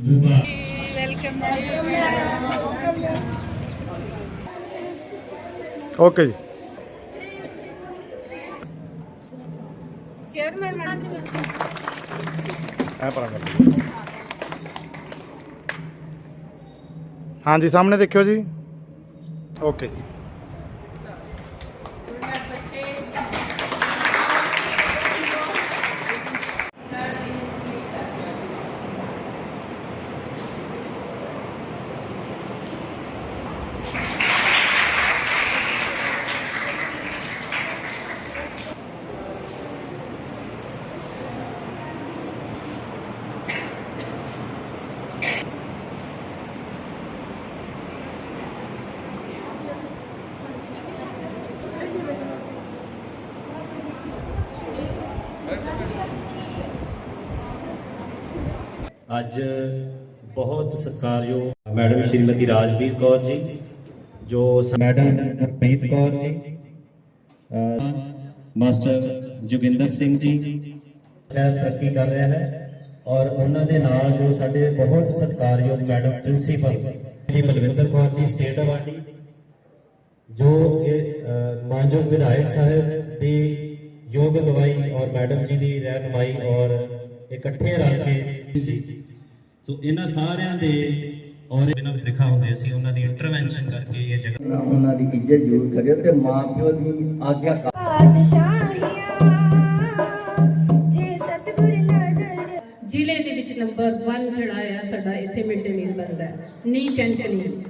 Welcome okay ਜੀ chairman madam ਐ ਪਰਾਂ ਕਰ ਦਿਓ। ਹਾਂਜੀ ਸਾਹਮਣੇ ਦੇਖਿਓ ਜੀ। ਓਕੇ ਜੀ। ਅੱਜ ਬਹੁਤ ਸਤਿਕਾਰਯੋਗ ਮੈਡਮ ਸ਼੍ਰੀਮਤੀ ਰਾਜਵੀਰ ਕੌਰ ਜੀ ਜੋ ਮੈਡਮ ਗੁਰਪ੍ਰੀਤ ਕੌਰ ਜੀ ਮਾਸਟਰ ਜੋਗਿੰਦਰ ਸਿੰਘ ਜੀ। ਤਰੱਕੀ ਕਰ ਰਿਹਾ ਹੈ ਔਰ ਉਹਨਾਂ ਦੇ ਨਾਲ ਜੋ ਸਾਡੇ ਬਹੁਤ ਸਤਿਕਾਰਯੋਗ ਮੈਡਮ ਪ੍ਰਿੰਸੀਪਲ ਜੀ ਬਲਵਿੰਦਰ ਕੌਰ ਜੀ ਸਟੇਟ ਅਵਾਰਡੀ ਜੋ ਮਾਨਯੋਗ ਵਿਧਾਇਕ ਸਾਹਿਬ ਦੀ ਯੋਗ ਅਗਵਾਈ ਔਰ ਮੈਡਮ ਜੀ ਦੀ ਰਹਿਨਮਾਈ ਔਰ ਇਕੱਠੇ ਰਲ ਕੇ ਸੋ। ਇਹਨਾਂ ਸਾਰਿਆਂ ਦੇ ਔਰ ਇਹਨਾਂ ਵਿੱਚ ਲਿਖਾ ਹੁੰਦੇ ਸੀ ਉਹਨਾਂ ਦੀ ਇੰਟਰਵੈਂਸ਼ਨ ਕਰਕੇ ਇਹ ਜਗ੍ਹਾ ਉਹਨਾਂ ਦੀ ਇੱਜ਼ਤ ਜ਼ਰੂਰ ਕਰਿਓ ਤੇ ਮਾਂ ਪਿਓ ਦੀ ਆਗਿਆ ਬਾਦਸ਼ਾਹੀਆਂ ਜੇ ਸਤਿਗੁਰ ਨਦਰ ਜ਼ਿਲ੍ਹੇ ਦੇ ਵਿੱਚ ਨੰਬਰ 1 ਜਿਹੜਾ ਆ ਸਾਡਾ ਇੱਥੇ ਮਿਡ ਡੇ ਮੀਲ ਬਣਦਾ ਹੈ ਨੀਟ ਐਂਡ ਕਲੀਨ।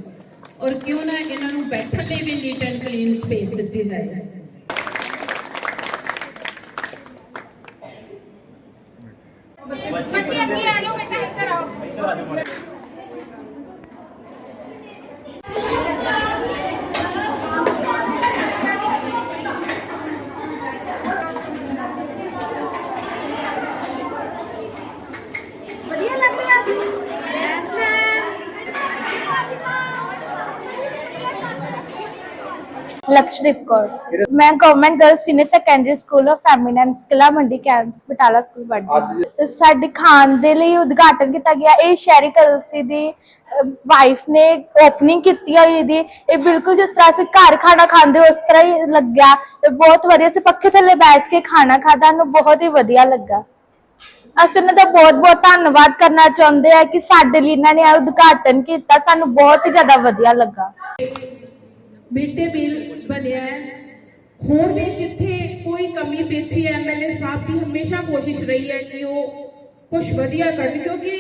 ਔਰ ਕਿਉਂ ਨਾ ਇਹਨਾਂ ਨੂੰ ਬੈਠਣ ਲਈ ਵੀ ਨੀਟ ਐਂਡ ਕਲੀਨ ਸਪੇਸ ਦਿੱਤੀ ਜਾਏ ਬੱਚੇ ਅੱਗੇ ਆ ਜਾਓ ਬੇਟਾ ਇੱਧਰ ਆਓ ਵਧੀਆ ਲੱਗ ਰਿਹਾ ਸੀ ਯੈਸ ਲਕਸ਼ਦੀਪ ਕੌਰ। ਮੈਂ government girl senior secondary school of eminence Qila Mandi campus Batala school ਪੜ੍ਹਦੀ ਹਾਂ। ਸਾਡੇ ਖਾਨ ਦੇ ਲਈ ਉਦਘਾਟਨ ਕੀਤਾ ਗਿਆ। ਇਹ ਸ਼ਹਿਰੀ ਕਲਸੀ ਦੀ ਵਾਈਫ ਨੇ ਓਪਨਿੰਗ ਕੀਤੀ ਹੋਈ ਦੀ ਇਹ ਬਿਲਕੁਲ ਜਿਸ ਤਰ੍ਹਾਂ ਅਸੀਂ ਘਰ ਖਾਣਾ ਖਾਂਦੇ ਉਸ ਤਰ੍ਹਾਂ ਹੀ ਲੱਗਿਆ। ਬਹੁਤ ਵਧੀਆ ਸੀ ਪੱਖੇ ਥੱਲੇ ਬੈਠ ਕੇ ਖਾਣਾ ਖਾਦਾ ਨੂੰ ਬਹੁਤ ਹੀ ਵਧੀਆ ਲੱਗਾ। ਅਸੀਂ ਇਹਨਾਂ ਦਾ ਬਹੁਤ ਬਹੁਤ ਧੰਨਵਾਦ ਕਰਨਾ ਚਾਹੁੰਦੇ ਆ ਕਿ ਸਾਡੇ ਲਈ ਇਹਨਾਂ ਨੇ ਇਹ ਉਦਘਾਟਨ ਕੀਤਾ। ਸਾਨੂੰ ਬਹੁਤ ਹੀ ਜ਼ਿਆਦਾ ਵਧੀਆ ਲੱਗਾ। ਮਿਡ ਡੇ ਮੀਲ ਬਣਿਆ ਹੈ। ਹੋਰ ਵੀ ਜਿੱਥੇ ਕੋਈ ਕਮੀ ਪੇਛੀ ਹੈ ਐਮਐਲਏ ਸਾਹਿਬ ਦੀ ਹਮੇਸ਼ਾ ਕੋਸ਼ਿਸ਼ ਰਹੀ ਹੈ ਕਿ ਉਹ ਕੁਝ ਵਧੀਆ ਕਰਨ, ਕਿਉਂਕਿ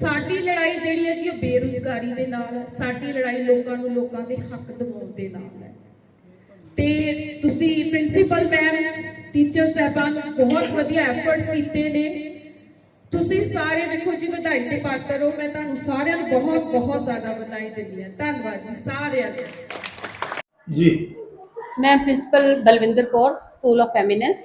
ਸਾਡੀ ਲੜਾਈ ਜਿਹੜੀ ਹੈ ਜੀ ਉਹ ਬੇਰੁਜ਼ਗਾਰੀ ਦੇ ਨਾਲ ਸਾਡੀ ਲੜਾਈ ਲੋਕਾਂ ਨੂੰ ਲੋਕਾਂ ਦੇ ਹੱਕ ਦਿਵਾਉਣ ਦੇ ਨਾਲ ਹੈ। ਤੇ ਤੁਸੀਂ ਪ੍ਰਿੰਸੀਪਲ ਮੈਮ, ਟੀਚਰ ਸਾਹਿਬਾਨ ਬਹੁਤ ਵਧੀਆ ਐਫਰਟਸ ਕੀਤੇ ਨੇ। ਤੁਸੀਂ ਸਾਰੇ ਵੇਖੋ ਜੀ, ਵਧਾਈ ਦੇ ਪਾਤਰ ਹੋ। ਮੈਂ ਤੁਹਾਨੂੰ ਸਾਰਿਆਂ ਨੂੰ ਬਹੁਤ ਬਹੁਤ ਜ਼ਿਆਦਾ ਵਧਾਈ ਦਿੰਦੀ ਹਾਂ। ਧੰਨਵਾਦ ਜੀ ਸਾਰਿਆਂ ਦਾ। ਜੀ। ਮੈਂ principal Balwinder Kaur school of eminence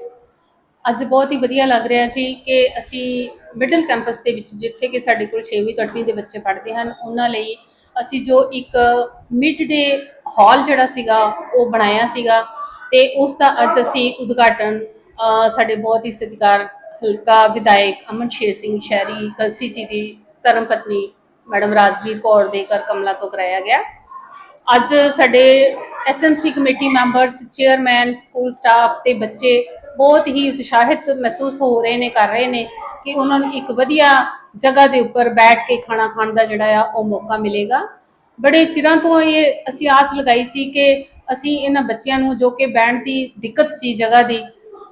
ਅੱਜ ਬਹੁਤ ਹੀ ਵਧੀਆ ਲੱਗ ਰਿਹਾ ਸੀ ਕਿ ਅਸੀਂ ਮਿਡਲ ਕੈਂਪਸ ਦੇ ਵਿੱਚ ਜਿੱਥੇ ਕਿ ਸਾਡੇ ਕੋਲ 6ਵੀਂ ਤੋਂ 8ਵੀਂ ਦੇ ਬੱਚੇ ਪੜ੍ਹਦੇ ਹਨ, ਉਹਨਾਂ ਲਈ ਅਸੀਂ ਜੋ ਇੱਕ ਮਿਡ ਡੇ ਹਾਲ ਜਿਹੜਾ ਸੀਗਾ, ਉਹ ਬਣਾਇਆ ਸੀਗਾ ਤੇ ਉਸ ਦਾ ਅੱਜ ਅਸੀਂ ਉਦਘਾਟਨ ਸਾਡੇ ਬਹੁਤ ਹੀ ਸਤਿਕਾਰ ਹਲਕਾ ਵਿਧਾਇਕ ਅਮਨ ਸ਼ੇਰ ਸਿੰਘ ਸ਼ਹਿਰੀ, ਕਲਸੀ ਜੀ ਦੀ ਧਰਮ ਪਤਨੀ ਮੈਡਮ ਰਾਜਵੀਰ ਕੌਰ ਦੇ ਘਰ ਕਮਲਾ ਤੋਂ ਕਰਾਇਆ ਗਿਆ। ਅੱਜ ਸਾਡੇ SMC committee members chairman school staff ਤੇ ਬੱਚੇ ਬਹੁਤ ਹੀ ਉਤਸ਼ਾਹਿਤ ਮਹਿਸੂਸ ਹੋ ਰਹੇ ਨੇ, ਕਰ ਰਹੇ ਨੇ ਕਿ ਉਹਨਾਂ ਨੂੰ ਇੱਕ ਵਧੀਆ ਜਗ੍ਹਾ ਦੇ ਉੱਪਰ ਬੈਠ ਕੇ ਖਾਣਾ ਖਾਣ ਦਾ ਜਿਹੜਾ ਆ, ਉਹ ਮੌਕਾ ਮਿਲੇਗਾ। ਬੜੇ ਚਿਰਾਂ ਤੋਂ ਇਹ ਅਸੀਂ ਆਸ ਲਗਾਈ ਸੀ ਕਿ ਅਸੀਂ ਇਹਨਾਂ ਬੱਚਿਆਂ ਨੂੰ ਜੋ ਕਿ ਬੈਠਣ ਦੀ ਦਿੱਕਤ ਸੀ ਜਗ੍ਹਾ ਦੀ,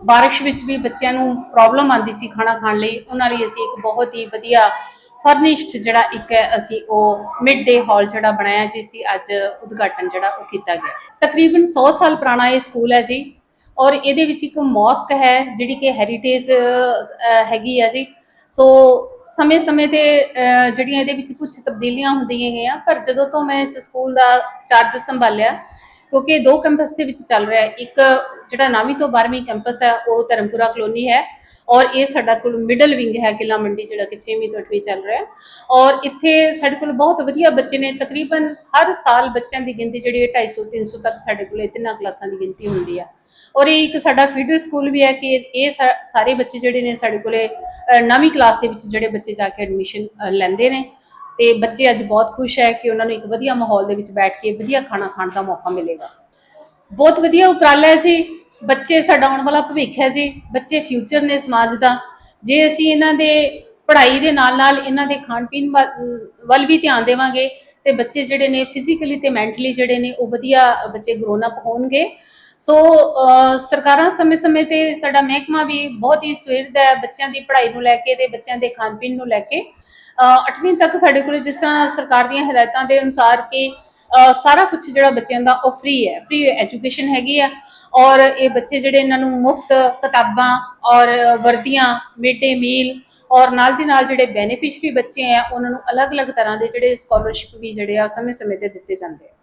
ਬਾਰਿਸ਼ ਵਿੱਚ ਵੀ ਬੱਚਿਆਂ ਨੂੰ ਪ੍ਰੋਬਲਮ ਆਉਂਦੀ ਸੀ ਖਾਣਾ ਖਾਣ ਲਈ, ਉਹਨਾਂ ਲਈ ਅਸੀਂ ਇੱਕ ਬਹੁਤ ਹੀ ਵਧੀਆ ਫਰਨਿਸ਼ਡ ਜਿਹੜਾ ਇੱਕ ਹੈ, ਅਸੀਂ ਉਹ ਮਿਡ ਡੇ ਹਾਲ ਜਿਹੜਾ ਬਣਾਇਆ ਜਿਸ ਦੀ ਅੱਜ ਉਦਘਾਟਨ ਜਿਹੜਾ ਉਹ ਕੀਤਾ ਗਿਆ। ਤਕਰੀਬਨ 100 ਸਾਲ ਪੁਰਾਣਾ ਇਹ ਸਕੂਲ ਹੈ ਜੀ, ਔਰ ਇਹਦੇ ਵਿੱਚ ਇੱਕ ਮੌਸਕ ਹੈ, ਜਿਹੜੀ ਕਿ ਹੈਰੀਟੇਜ ਹੈਗੀ ਆ ਜੀ। ਸੋ ਸਮੇਂ-ਸਮੇਂ ਤੇ ਜਿਹੜੀਆਂ ਇਹਦੇ ਵਿੱਚ ਕੁਝ ਤਬਦੀਲੀਆਂ ਹੁੰਦੀਆਂ ਗਈਆਂ, ਪਰ ਜਦੋਂ ਤੋਂ ਮੈਂ ਇਸ ਸਕੂਲ ਦਾ ਚਾਰਜ ਸੰਭਾਲਿਆ ਕਿਉਂਕਿ ਦੋ ਕੈਂਪਸ ਦੇ ਵਿੱਚ ਚੱਲ ਰਿਹਾ ਹੈ। ਇੱਕ ਜਿਹੜਾ 9ਵੀਂ ਤੋਂ 12ਵੀਂ ਕੈਂਪਸ ਹੈ ਉਹ ਧਰਮਪੁਰਾ ਕਲੋਨੀ ਹੈ ਔਰ ਇਹ ਸਾਡਾ ਕੋਲ ਮਿਡਲ ਵਿੰਗ ਹੈ ਕਿਲਾ ਮੰਡੀ ਜਿਹੜਾ ਕਿ 6ਵੀਂ ਤੋਂ 8ਵੀਂ ਚੱਲ ਰਿਹਾ ਔਰ ਇੱਥੇ ਸਾਡੇ ਕੋਲ ਬਹੁਤ ਵਧੀਆ ਬੱਚੇ ਨੇ ਤਕਰੀਬਨ ਹਰ ਸਾਲ ਬੱਚਿਆਂ ਦੀ ਗਿਣਤੀ ਜਿਹੜੀ ਹੈ 250 300 ਤੱਕ ਸਾਡੇ ਕੋਲ ਤਿੰਨਾਂ ਕਲਾਸਾਂ ਦੀ ਗਿਣਤੀ ਹੁੰਦੀ ਆ ਔਰ ਇਹ ਇੱਕ ਸਾਡਾ ਫੀਡਰ ਸਕੂਲ ਵੀ ਹੈ ਕਿ ਇਹ ਸਾ- ਸਾਰੇ ਬੱਚੇ ਜਿਹੜੇ ਨੇ ਸਾਡੇ ਕੋਲੇ ਅ, ਨਵੀਂ ਕਲਾਸ ਦੇ ਵਿੱਚ ਜਿਹੜੇ ਬੱਚੇ ਜਾ ਕੇ ਐਡਮਿਸ਼ਨ ਲੈਂਦੇ ਨੇ। ਤੇ ਬੱਚੇ ਅੱਜ ਬਹੁਤ ਖੁਸ਼ ਹੈ ਕਿ ਉਹਨਾਂ ਨੂੰ ਇੱਕ ਵਧੀਆ ਮਾਹੌਲ ਦੇ ਵਿੱਚ ਬੈਠ ਕੇ ਵਧੀਆ ਖਾਣਾ ਖਾਣ ਦਾ ਮੌਕਾ ਮਿਲੇਗਾ। ਬਹੁਤ ਵਧੀਆ ਉਪਰਾਲਾ ਹੈ ਜੀ। ਬੱਚੇ ਸਾਡਾ ਆਉਣ ਵਾਲਾ ਭਵਿੱਖ ਹੈ ਜੀ। ਬੱਚੇ ਫਿਊਚਰ ਨੇ ਸਮਾਜ ਦਾ। ਜੇ ਅਸੀਂ ਇਹਨਾਂ ਦੇ ਪੜ੍ਹਾਈ ਦੇ ਨਾਲ ਨਾਲ ਇਹਨਾਂ ਦੇ ਖਾਣ ਪੀਣ ਵੱਲ ਵੱਲ ਵੀ ਧਿਆਨ ਦੇਵਾਂਗੇ, ਤੇ ਬੱਚੇ ਜਿਹੜੇ ਨੇ ਫਿਜ਼ੀਕਲੀ ਤੇ ਮੈਂਟਲੀ ਜਿਹੜੇ ਨੇ ਉਹ ਵਧੀਆ ਬੱਚੇ ਗਰੋਨ ਅਪ ਹੋਣਗੇ। ਸੋ ਸਰਕਾਰਾਂ ਸਮੇਂ-ਸਮੇਂ ਤੇ ਸਾਡਾ ਮਹਿਕਮਾ ਵੀ ਬਹੁਤ ਹੀ ਸਵੇਰਦਾ ਹੈ ਬੱਚਿਆਂ ਦੀ ਪੜ੍ਹਾਈ ਨੂੰ ਲੈ ਕੇ ਤੇ ਬੱਚਿਆਂ ਦੇ ਖਾਣ ਪੀਣ ਨੂੰ ਲੈ ਕੇ। 8ਵੀਂ ਤੱਕ ਸਾਡੇ ਕੋਲ ਜਿਸ ਤਰ੍ਹਾਂ ਸਰਕਾਰ ਦੀਆਂ ਹਦਾਇਤਾਂ ਦੇ ਅਨੁਸਾਰ ਕਿ ਸਾਰਾ ਕੁਝ ਜਿਹੜਾ ਬੱਚਿਆਂ ਦਾ ਉਹ ਫ੍ਰੀ ਹੈ ਫ੍ਰੀ ਐਜੂਕੇਸ਼ਨ ਹੈਗੀ ਆ ਔਰ ਇਹ ਬੱਚੇ ਜਿਹੜੇ ਇਹਨਾਂ ਨੂੰ ਮੁਫਤ ਕਿਤਾਬਾਂ ਔਰ ਵਰਦੀਆਂ ਮਿਡ ਡੇ ਮੀਲ ਔਰ ਨਾਲ ਦੀ ਨਾਲ ਜਿਹੜੇ ਬੈਨੀਫਿਸ਼ਰੀ ਬੱਚੇ ਆ ਉਹਨਾਂ ਨੂੰ ਅਲੱਗ-ਅਲੱਗ ਤਰ੍ਹਾਂ ਦੇ ਜਿਹੜੇ ਸਕਾਲਰਸ਼ਿਪ ਵੀ ਜਿਹੜੇ ਆ ਸਮੇਂ-ਸਮੇਂ ਤੇ ਦਿੱਤੇ ਜਾਂਦੇ ਆ।